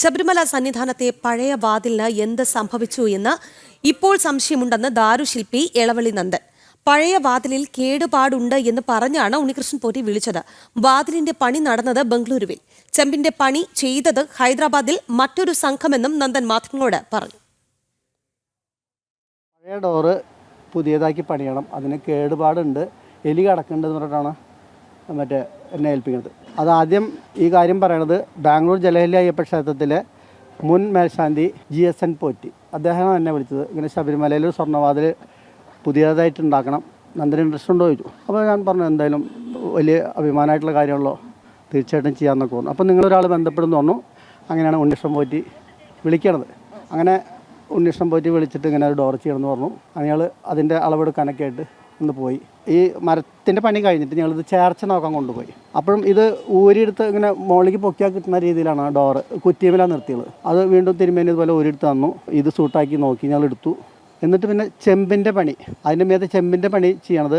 ശബരിമല സന്നിധാനത്തെ പഴയ വാതിലിന് എന്ത് സംഭവിച്ചു എന്ന് ഇപ്പോൾ സംശയമുണ്ടെന്ന് ദാരുശില്പി എളവള്ളി നന്ദൻ. പഴയ വാതിലിൽ കേടുപാടുണ്ട് എന്ന് പറഞ്ഞാണ് ഉണ്ണികൃഷ്ണൻ പോറ്റി വിളിച്ചത്. വാതിലിന്റെ പണി നടന്നത് ബംഗളൂരുവിൽ. ചെമ്പിന്റെ പണി ചെയ്തത് ഹൈദരാബാദിൽ മറ്റൊരു സംഘമെന്നും നന്ദൻ മാധ്യമങ്ങളോട് പറഞ്ഞു. പഴയ ഡോറ് പുതിയതാക്കി പണിയണം. അതിന് കേടുപാടുണ്ട്. എലി കടക്കുന്നുണ്ടെന്ന് പറഞ്ഞിട്ടാണ്? മറ്റേ എന്നെ ഏൽപ്പിക്കുന്നത്. അതാദ്യം ഈ കാര്യം പറയണത് ബാംഗ്ലൂർ ജലഹലി അയ്യപ്പ ക്ഷേത്രത്തിലെ മുൻ മേൽശാന്തി ജി എസ് എൻ പോറ്റി. അദ്ദേഹമാണ് എന്നെ വിളിച്ചത്. ഇങ്ങനെ ശബരിമലയിൽ ഒരു സ്വർണവാതിൽ പുതിയതായിട്ട് ഉണ്ടാക്കണം. നന്ദന ഇൻട്രസ്റ്റ് ഉണ്ടോ ചോദിച്ചു. അപ്പോൾ ഞാൻ പറഞ്ഞു എന്തായാലും വലിയ അഭിമാനമായിട്ടുള്ള കാര്യമുള്ളോ തീർച്ചയായിട്ടും ചെയ്യാമെന്നൊക്കെ തോന്നുന്നു അപ്പോൾ നിങ്ങളൊരാൾ ബന്ധപ്പെടുന്നു പറഞ്ഞു. അങ്ങനെയാണ് ഉണ്ണിഷ്ടം പോറ്റി വിളിക്കണത്. അങ്ങനെ ഉണ്ണിഷ്ടം പോറ്റി വിളിച്ചിട്ട് ഇങ്ങനെ ഒരു ഡോർ ചെയ്യണമെന്ന് പറഞ്ഞു. അയാൾ അതിന്റെ അളവെടുക്കാനൊക്കെ ആയിട്ട് ഒന്ന് പോയി. ഈ മരത്തിന്റെ പണി കഴിഞ്ഞിട്ട് ഞങ്ങളിത് ചേർച്ച നോക്കാൻ കൊണ്ടുപോയി. അപ്പോഴും ഇത് ഊരിയെടുത്ത് ഇങ്ങനെ മുകളിലേക്ക് പൊക്കിയാൽ കിട്ടുന്ന രീതിയിലാണ് ആ ഡോറ് കുറ്റിയമ്മിലാണ് നിർത്തിയത്. അത് വീണ്ടും തിരുമേനി ഇതുപോലെ ഊരിയെടുത്ത് തന്നു. ഇത് സൂട്ടാക്കി നോക്കി ഞങ്ങൾ എടുത്തു. എന്നിട്ട് പിന്നെ ചെമ്പിന്റെ പണി. അതിന്റെ മേത്ത് ചെമ്പിന്റെ പണി ചെയ്യണത്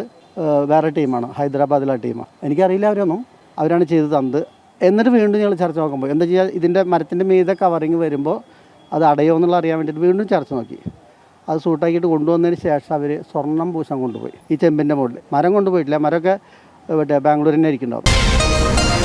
വേറെ ടീമാണ് ഹൈദരാബാദിലെ ടീമാണ്. എനിക്കറിയില്ല അവരൊന്നും. അവരാണ് ചെയ്ത് തന്നത്. എന്നിട്ട് വീണ്ടും ഞങ്ങൾ ചർച്ച നോക്കുമ്പോൾ എന്താ ചെയ്യുക ഇതിന്റെ മരത്തിന്റെ മീതെ കവറിങ് വരുമ്പോൾ അത് അടയോ എന്നുള്ള അറിയാൻ വേണ്ടിയിട്ട് വീണ്ടും ചർച്ച നോക്കി. അത് സൂട്ടാക്കിയിട്ട് കൊണ്ടുവന്നതിന് ശേഷം അവർ സ്വർണം പൂശാൻ കൊണ്ടുപോയി. ഈ ചെമ്പിന്റെ മുകളിൽ മരം കൊണ്ടുപോയിട്ടില്ല. മരമൊക്കെ മറ്റേ ബാംഗ്ലൂരിനെ ഇരിക്കുന്നുണ്ടാവും.